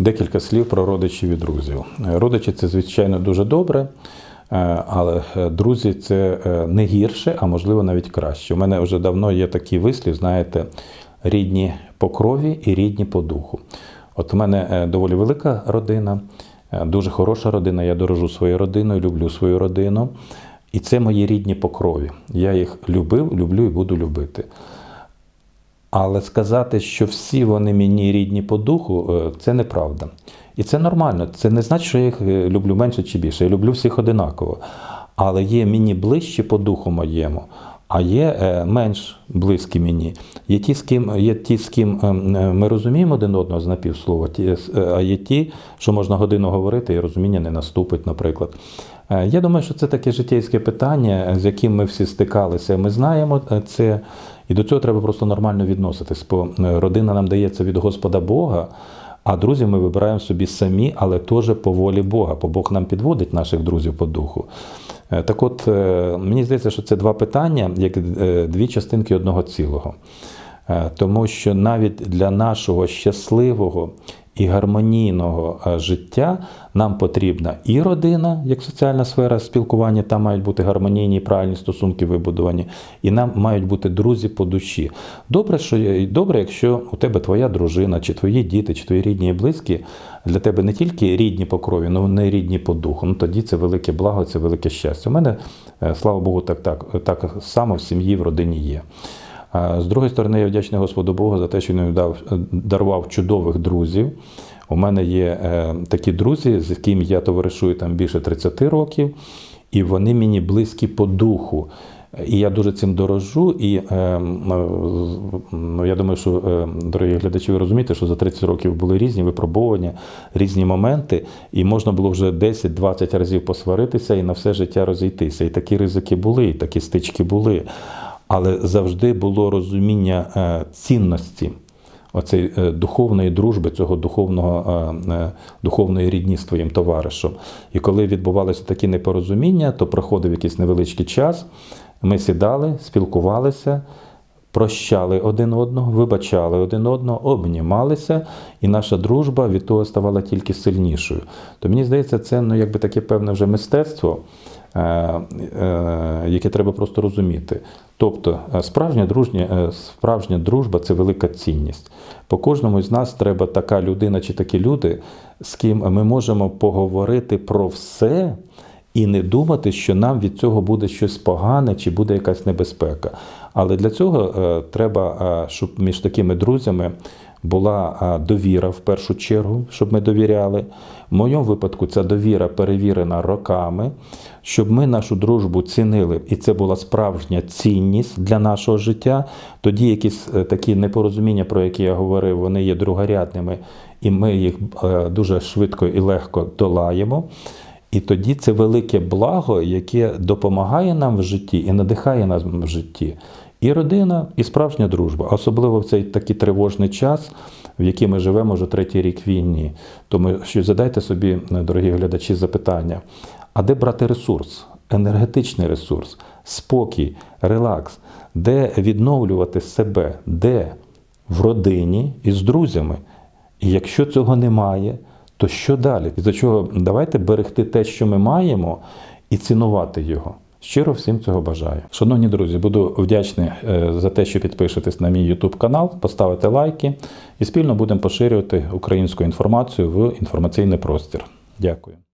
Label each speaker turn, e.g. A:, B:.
A: Декілька слів про родичів і друзів. Е, Родичі це, звичайно, дуже добре, е, але е, друзі це не гірше, а можливо навіть краще. У мене вже давно є такий вислів, знаєте, рідні по крові і рідні по духу. От у мене доволі велика родина, дуже хороша родина. Я дорожу своєю родиною, люблю свою родину. І це мої рідні по крові. Я їх любив, люблю і буду любити. Але сказати, що всі вони мені рідні по духу, е, це неправда. І це нормально. Це не значить, що я їх е, люблю менше чи більше. Я люблю всіх одинаково. Але є мені ближче по духу моєму, а є е, менш близькі мені. Є ті, з ким, є ті, з ким ем, е, ми розуміємо один одного з напівслова, е, а є ті, що можна годину говорити, і розуміння не наступить, наприклад. Я думаю, що це таке життєйське питання, з яким ми всі стикалися. Ми знаємо це, і до цього треба просто нормально відноситись. Бо родина нам дається від Господа Бога, а друзів ми вибираємо собі самі, але теж по волі Бога, бо Бог нам підводить наших друзів по духу. Е, Так от, е, мені здається, що це два питання, як е, дві частинки одного цілого. Тому що навіть для нашого щасливого і гармонійного е, життя нам потрібна і родина, як соціальна сфера спілкування, там мають бути гармонійні і правильні стосунки вибудовані, і нам мають бути друзі по душі. Добре, що добре, якщо у тебе твоя дружина, чи твої діти, чи твої рідні і близькі для тебе не тільки рідні по крові, але вони рідні по духу. Ну тоді це велике благо, це велике щастя. У мене, е, слава Богу, так, так, так само в сім'ї, в родині є. З другої сторони, я вдячний Господу Богу за те, що він дав, дарував чудових друзів. У мене є е, такі друзі, з якими я товаришую там більше 30 років, і вони мені близькі по духу. І я дуже цим дорожу. І е, е, ну, я думаю, що, е, дорогі глядачі, ви розумієте, що за 30 років були різні випробування, різні моменти, і можна було вже 10-20 разів посваритися і на все життя розійтися. І такі ризики були, і такі стички були. Але завжди було розуміння е, цінності оцей е, духовної дружби, цього духовного, е, духовної рідні з твоїм товаришем. І коли відбувалися такі непорозуміння, то проходив якийсь невеличкий час. Ми сідали, спілкувалися, прощали один одного, вибачали один одного, обнімалися, і наша дружба від того ставала тільки сильнішою. То мені здається, це ну, якби таке певне вже мистецтво. Е, е, Яке треба просто розуміти. Тобто е, справжня, дружня, справжня дружба це велика цінність. По кожному з нас треба така людина чи такі люди, з ким ми можемо поговорити про все і не думати, що нам від цього буде щось погане чи буде якась небезпека. Але для цього треба, щоб між такими друзями була довіра в першу чергу, щоб ми довіряли. В моєму випадку ця довіра перевірена роками, щоб ми нашу дружбу цінили, і це була справжня цінність для нашого життя. Тоді якісь е, такі непорозуміння, про які я говорив, вони є другорядними, і ми їх е, дуже швидко і легко долаємо. І тоді це велике благо, яке допомагає нам в житті і надихає нас в житті. І родина, і справжня дружба, особливо в цей такий тривожний час, в який ми живемо вже третій рік війні. Тому що задайте собі, дорогі глядачі, запитання: а де брати ресурс, енергетичний ресурс, спокій, релакс, де відновлювати себе, де в родині і з друзями? І якщо цього немає, то що далі? І за чого давайте берегти те, що ми маємо, і цінувати його. Щиро всім цього бажаю. Шановні друзі, буду вдячний е, за те, що підпишетесь на мій YouTube канал, поставите лайки і спільно будемо поширювати українську інформацію в інформаційний простір. Дякую.